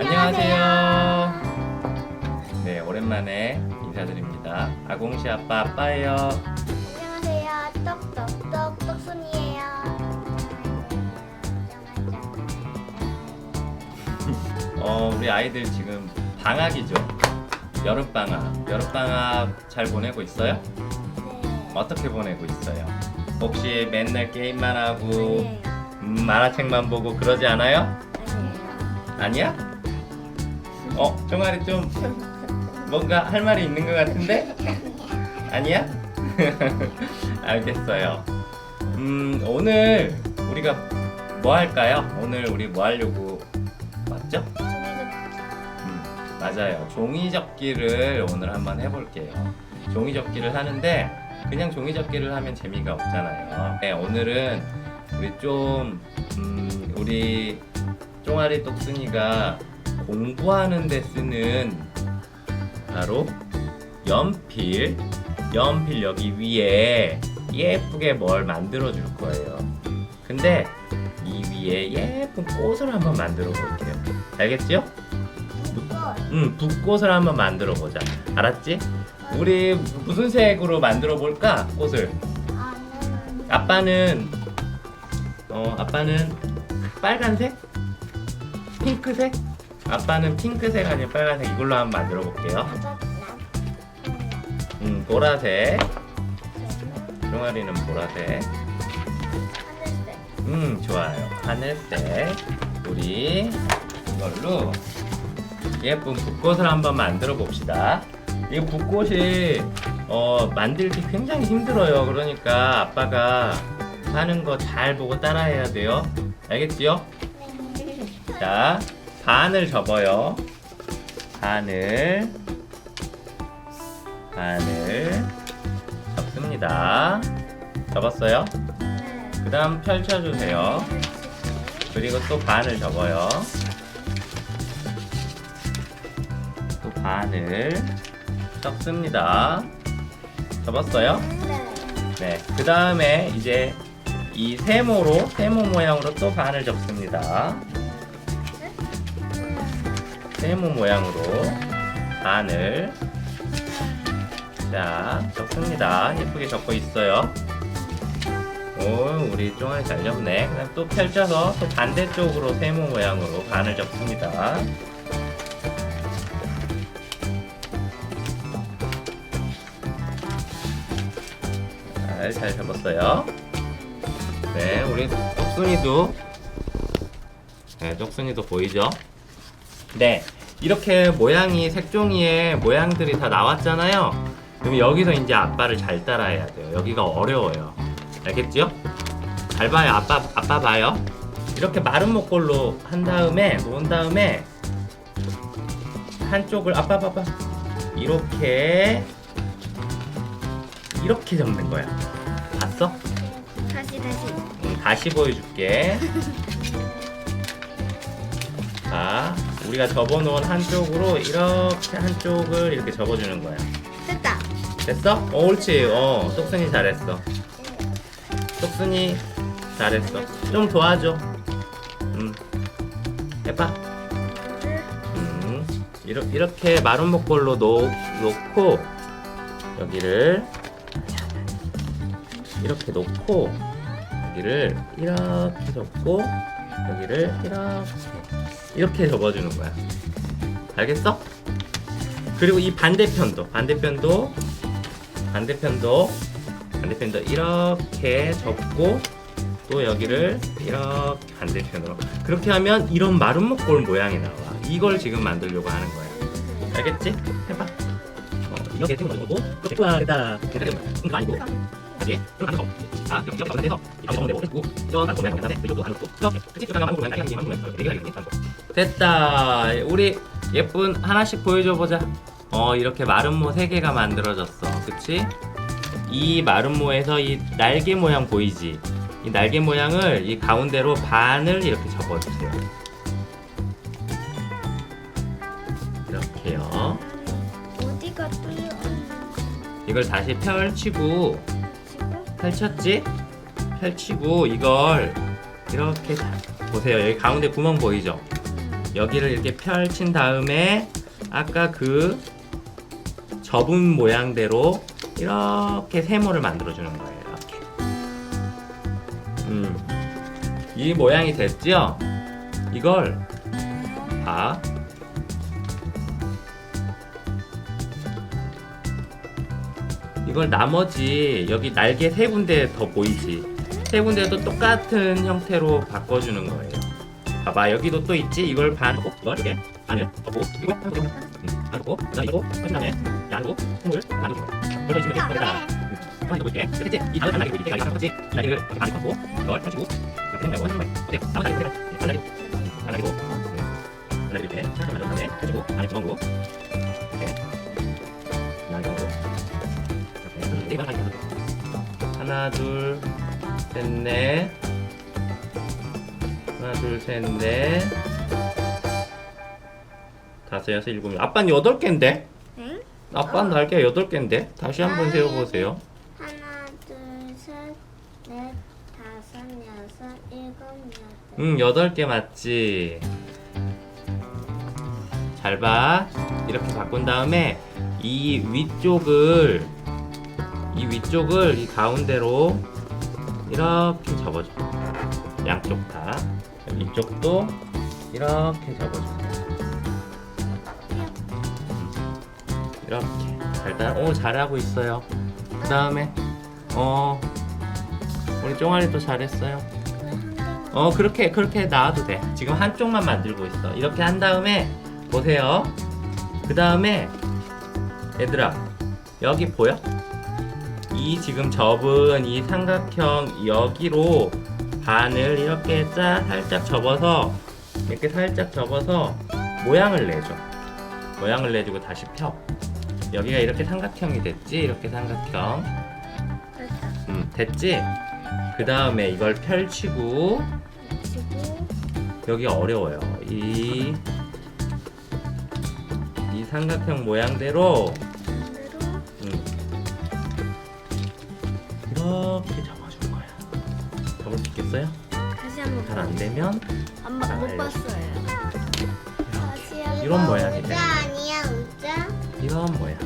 안녕하세요. 네, 오랜만에 인사드립니다. 아공씨 아빠 아빠예요. 안녕하세요. 똑똑똑 똑순이에요. 어, 우리 아이들 지금 방학이죠. 여름 방학. 여름 방학 잘 보내고 있어요? 네. 어떻게 보내고 있어요? 혹시 맨날 게임만 하고. 음, 만화책만 보고 그러지 않아요? 아니야? 어, 종아리 좀 뭔가 할 말이 있는 것 같은데? 아니야? 알겠어요. 음, 오늘 우리가 뭐 할까요? 오늘 우리 뭐 하려고 왔죠? 음, 맞아요. 종이 접기를 오늘 한번 해볼게요. 종이 접기를 하는데 그냥 종이 접기를 하면 재미가 없잖아요. 네, 오늘은 우리 좀 음, 우리 쫑아리 똑순이가 공부하는 데 쓰는 바로 연필, 연필 여기 위에 예쁘게 뭘 만들어 줄 거예요. 근데 이 위에 예쁜 꽃을 한번 만들어 볼게요. 알겠죠? 응, 붓꽃을 한번 만들어 보자. 알았지? 우리 무슨 색으로 만들어 볼까? 꽃을. 아빠는 어, 아빠는 빨간색? 핑크색? 아빠는 핑크색 아니면 빨간색 이걸로 한번 만들어 볼게요. 음, 보라색. 종아리는 보라색. 음, 좋아요. 하늘색. 우리 이걸로 예쁜 붓꽃을 한번 만들어 봅시다. 이 붓꽃이 어, 만들기 굉장히 힘들어요. 그러니까 아빠가 하는 거 잘 보고 따라해야 돼요. 알겠지요? 자, 반을 접어요. 반을 반을 접습니다. 접었어요? 그 다음 펼쳐주세요. 그리고 또 반을 접어요. 또 반을 접습니다. 접었어요? 네. 그 다음에 이제 이 세모로, 세모 모양으로 또 반을 접습니다. 세모 모양으로 반을 자, 접습니다. 예쁘게 접고 있어요. 오, 우리 쫑알이 잘 접네. 그다음 또 펼쳐서 또 반대쪽으로 세모 모양으로 반을 접습니다. 잘, 잘 접었어요. 네, 우리 똑순이도 네, 똑순이도 보이죠? 네, 이렇게 모양이 색종이에 모양들이 다 나왔잖아요. 그럼 여기서 이제 아빠를 잘 따라해야 돼요. 여기가 어려워요. 알겠죠? 잘 봐요. 아빠 아빠 봐요. 이렇게 마른 목골로 한 다음에 놓은 다음에 한쪽을 아빠 봐봐. 이렇게 이렇게 접는 거야. 봤어? 다시 다시. 음, 다시 보여줄게. 자, 우리가 접어놓은 한쪽으로 이렇게 한쪽을 이렇게 접어주는 거야. 됐다. 됐어? 어, 옳지. 어, 똑순이 잘했어. 똑순이 잘했어. 좀 도와줘. 음, 해봐. 음, 이렇게, 이렇게 마른 목골로 놓, 놓고 여기를 이렇게 놓고 여기를 이렇게 접고 여기를 이렇게 이렇게 접어주는 거야. 알겠어? 그리고 이 반대편도 반대편도 반대편도 반대편도 이렇게 접고 또 여기를 이렇게 반대편으로 그렇게 하면 이런 마른 목골 모양이 나와. 이걸 지금 만들려고 하는 거야. 알겠지? 해봐. 어, 이렇게 이렇게 와 됐다. 됐다. 좀 아니고. 그지? 좀 가는 거. 아, 여기 여기 가운데서 이 가운데 되고 그리고 저 가운데 보면 되는데 이쪽도 안고 이렇게 그치? 저 가운데 보면 이렇게 하는 거야. 이렇게 하는 거야. 됐다. 우리 예쁜 하나씩 보여줘 보자. 어, 이렇게 마름모 세 개가 만들어졌어. 그치? 이 마름모에서 이 날개 모양 보이지? 이 날개 모양을 이 가운데로 반을 이렇게 접어주세요. 이렇게요. 어디가 뚫려? 이걸 다시 펼치고? 펼쳤지? 펼치고 이걸 이렇게 다- 보세요. 여기 가운데 구멍 보이죠? 여기를 이렇게 펼친 다음에 아까 그 접은 모양대로 이렇게 세모를 만들어 주는 거예요. 이렇게. 음. 이 모양이 됐죠? 이걸 봐. 이걸 나머지 여기 날개 세 군데 더 보이지? 세 군데도 똑같은 형태로 바꿔주는 거예요. 봐봐 여기도 또 있지? 이걸 반 하고 이걸 이렇게 안을 하고 이거 하고 이거 그 다음에 안고 손을 안고 그래서 지금 이렇게 거기다 한번 해볼게 그랬지? 이 다른 날개 보이지? 날개 하나씩 이 날개를 이렇게 안에 갖고 이걸 펼치고 이렇게 해보고 하는 거예요. 어때? 다음 날개 이렇게 한 날개 한 날개고 한 날개 이렇게 만든 다음에 펼치고 안에 구멍으로 하나 둘 셋 넷. 하나 둘 셋 넷. 다섯 여섯 일곱 아빠는 여덟 개인데? 응? 아빠는 날개 여덟 개인데? 다시 한번 세어보세요. 하나, 둘, 셋, 넷, 다섯, 여섯, 일곱, 여덟. 응 여덟 개 맞지? 잘 봐. 이렇게 바꾼 다음에 이 위쪽을 이 위쪽을 이 가운데로 이렇게 접어줘. 양쪽 다. 이쪽도 이렇게 접어줘. 이렇게. 잘다 오 잘하고 있어요. 그 다음에 어 우리 쫑아리도 잘했어요? 어 그렇게 그렇게 나와도 돼. 지금 한쪽만 만들고 있어. 이렇게 한 다음에 보세요. 그 다음에 얘들아 여기 보여? 이 지금 접은 이 삼각형 여기로 반을 이렇게 짜 살짝 접어서 이렇게 살짝 접어서 모양을 내줘 모양을 내주고 다시 펴 여기가 이렇게 삼각형이 됐지 이렇게 삼각형. 음 됐지? 그 다음에 이걸 펼치고 치고 여기 어려워요. 이, 이 삼각형 모양대로 이렇게 접어줄 거야. 접을 수 있겠어요? 다시 한번 잘 안 되면 안잘 못. 봤어요. 이런 모양이 의자 돼. 아니야 의자? 모양.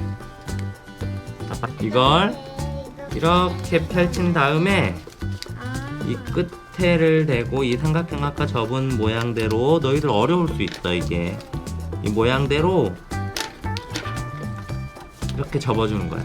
아빠 이걸 네, 이렇게 펼친 다음에 아, 이 끝에를 대고 이 삼각형 아까 접은 모양대로 너희들 어려울 수 있어 이게 이 모양대로 이렇게 접어주는 거야.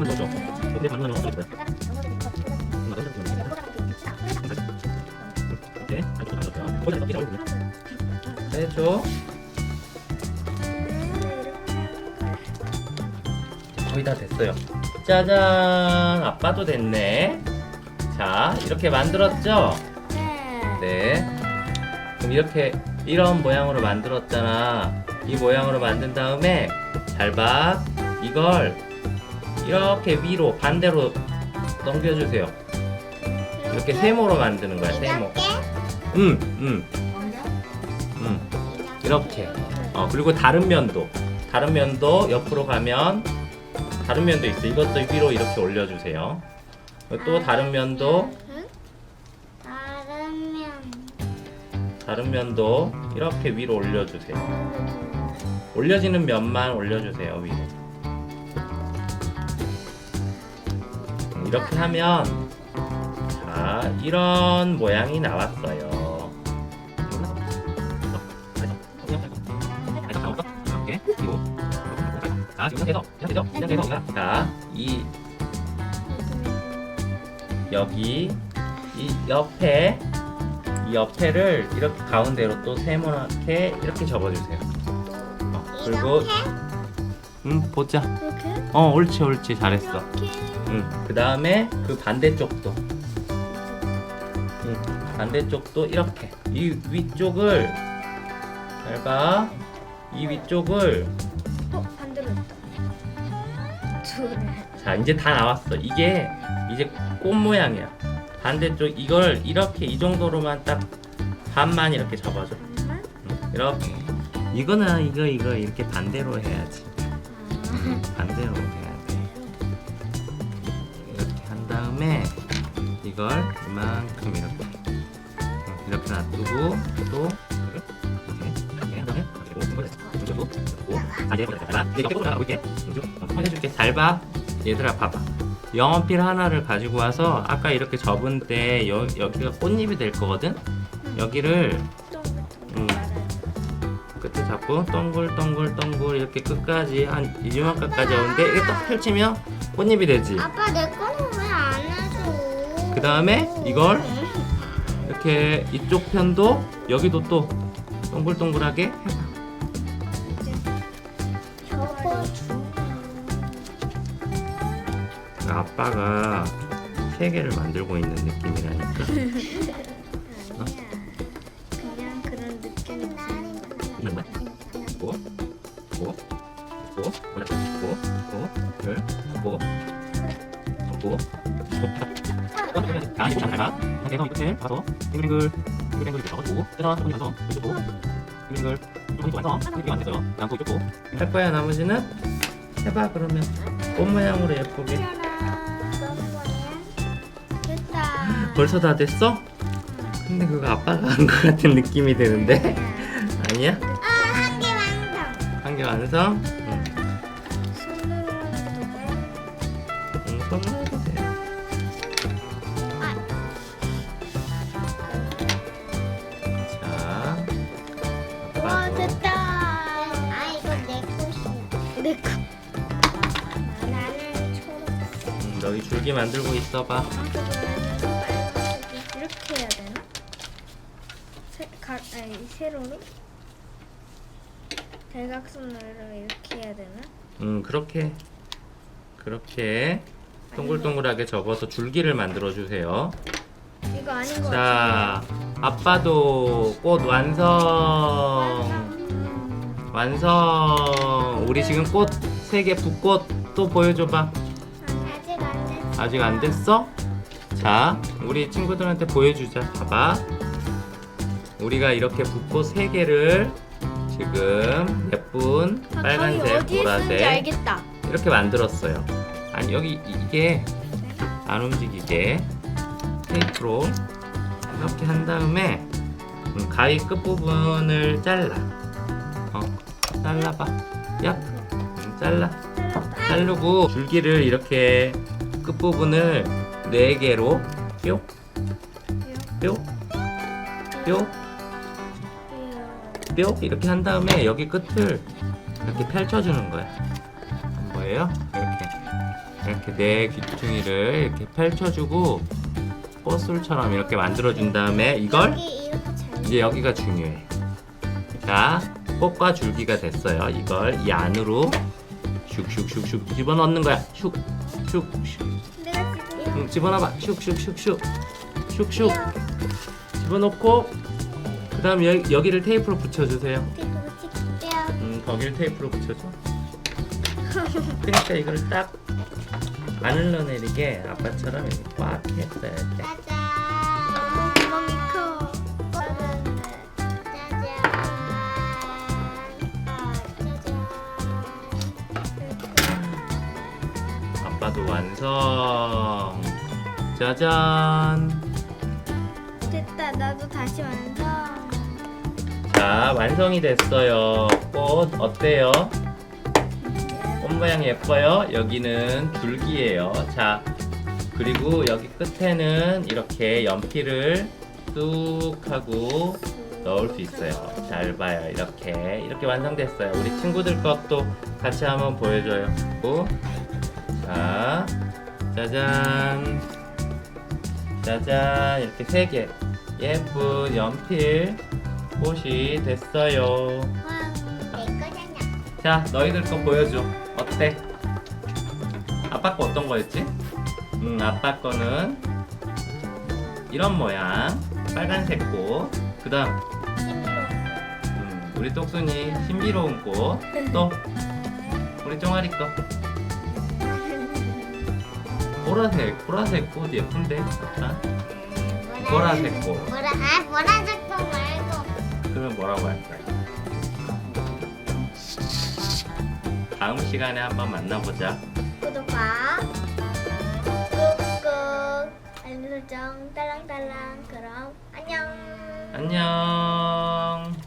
조금 더 줘. 근데 반만 넣어서 있어요. 이렇게. 거기다 어렵군요. 해줘. 거의 다 됐어요. 짜잔! 아빠도 됐네. 자, 이렇게 만들었죠? 네. 네. 그럼 이렇게 이런 모양으로 만들었잖아. 이 모양으로 만든 다음에 잘 봐. 이걸 이렇게 위로 반대로 넘겨주세요. 이렇게 세모로 만드는 거야. 세모. 응, 응, 응. 이렇게. 어 그리고 다른 면도 다른 면도 옆으로 가면 다른 면도 있어. 이것도 위로 이렇게 올려주세요. 또 다른 면도 다른 면. 다른 면도 이렇게 위로 올려주세요. 올려지는 면만 올려주세요 위로. 이렇게 하면 자 이런 모양이 나왔어요. 자 이 여기 이 옆에 이 옆에를 이렇게 가운데로 또 세모나게 이렇게 접어주세요. 어, 그리고 음 보자. 이렇게? 어 옳지 옳지 잘했어. 이렇게. 음, 그 다음에 그 반대쪽도 응, 반대쪽도 이렇게 이 위쪽을 잘 봐. 이 위쪽을 어 반대로 했다. 둘. 자 이제 다 나왔어. 이게 이제 꽃 모양이야. 반대쪽 이걸 이렇게 이 정도로만 딱 반만 이렇게 접어줘. 반만. 응, 이렇게. 이거는 이거 이거 이렇게 반대로 해야지. 응, 반대로 해야 돼. 다음에 이걸 이만큼 이렇게 응, 이렇게 놔두고 또 이렇게 아얘 봐. 봐. 얘들아 봐봐. 영어필 하나를 가지고 와서 아까 이렇게 접은 때 여, 여기가 꽃잎이 될 거거든. 여기를 음. 끝에 잡고 동글동글동글 이렇게 끝까지 한 이만큼까지 오는데 이렇게 딱 펼치면 꽃잎이 되지. 아빠 내 해줘? 그 다음에 이걸 이렇게 이쪽 편도 여기도 또 동글동글하게 해봐. 주. 아빠가 세 개를 만들고 있는 느낌이라니까. 아 아, 이거 잘 봐. 그래서 이 끝을 봐서 빙글빙글, 빙글빙글 이렇게 적어주고, 그래서 손이 가서 이쪽 고, 빙글빙글, 이쪽 완성. 이렇게 완성했어요. 그다음 또 이쪽 고. 할 거야 나머지는 해봐 그러면 꽃 모양으로 예쁘게. 됐다. 벌써 다 됐어? 근데 그거 아빠가 한거 같은 느낌이 드는데 아니야? 아, 한개 완성. 한 개 완성? 너희 줄기 만들고 있어봐. 이렇게 해야 되나? 세, 가, 아니, 세로로? 대각선으로 이렇게 해야 되나? 음, 그렇게 그렇게 동글동글하게 접어서 줄기를 만들어 주세요. 이거 아닌 것 자, 아빠도 꽃 완성. 완성. 우리 지금 꽃 세 개 붓꽃 또 보여줘봐. 아직 안 됐어. 자, 우리 친구들한테 보여주자. 봐봐. 우리가 이렇게 붓꽃 세 개를 지금 예쁜 아, 빨간색, 어디에 쓰는지 보라색 알겠다. 이렇게 만들었어요. 아니 여기 이- 이게 안 움직이게 테이프로 이렇게 한 다음에 음, 가위 끝 부분을 잘라. 어, 잘라봐. 야, 음, 잘라. 자르고 줄기를 이렇게 끝 부분을 네 개로 뿅, 뿅, 뿅, 뿅 이렇게 한 다음에 여기 끝을 이렇게 펼쳐주는 거야. 안 보여요? 이렇게 이렇게 네 귀퉁이를 이렇게 펼쳐주고 꽃술처럼 이렇게 만들어준 다음에 이걸. 이제 여기가 중요해. 자, 꽃과 줄기가 됐어요. 이걸 이 안으로 슉슉슉슉 집어넣는 거야. 슉, 슉, 슉. 내가 지금 응, 집어넣어봐. 슉슉슉슉, 슉슉. 집어넣고 그다음 여, 여기를 테이프로 붙여주세요. 테이프로 찍게요. 음, 거기를 테이프로 붙여줘. 그러니까 이걸 딱 안 흘러내리게 아빠처럼 이렇게 꽉. 짜잔. 너 아빠도 완성. 짜잔. 됐다. 나도 다시 완성. 자, 완성이 됐어요. 꽃 어때요? 꽃 모양 예뻐요? 여기는 줄기예요. 자, 그리고 여기 끝에는 이렇게 연필을 뚝 하고 넣을 수 있어요. 잘 봐요. 이렇게 이렇게 완성됐어요. 우리 친구들 것도 같이 한번 보여줘요. 고. 자, 짜잔, 짜잔 이렇게 세 개 예쁜 연필 꽃이 됐어요. 와, 내 거잖아. 자, 너희들 거 보여줘. 어때? 아빠 거 어떤 거였지? 음, 아빠 거는 이런 모양 빨간색 꽃 그 다음 음, 우리 똑순이 신비로운 꽃 또 우리 쫑아리 거 보라색 보라색 꽃 예쁜데? 아빠 보라색 꽃. 보라 아 보라색 거 말고. 그러면 뭐라고 할까요? 다음 시간에 한번 만나보자. 구독과 꾹꾹 알림 설정 딸랑딸랑. 그럼 안녕. 안녕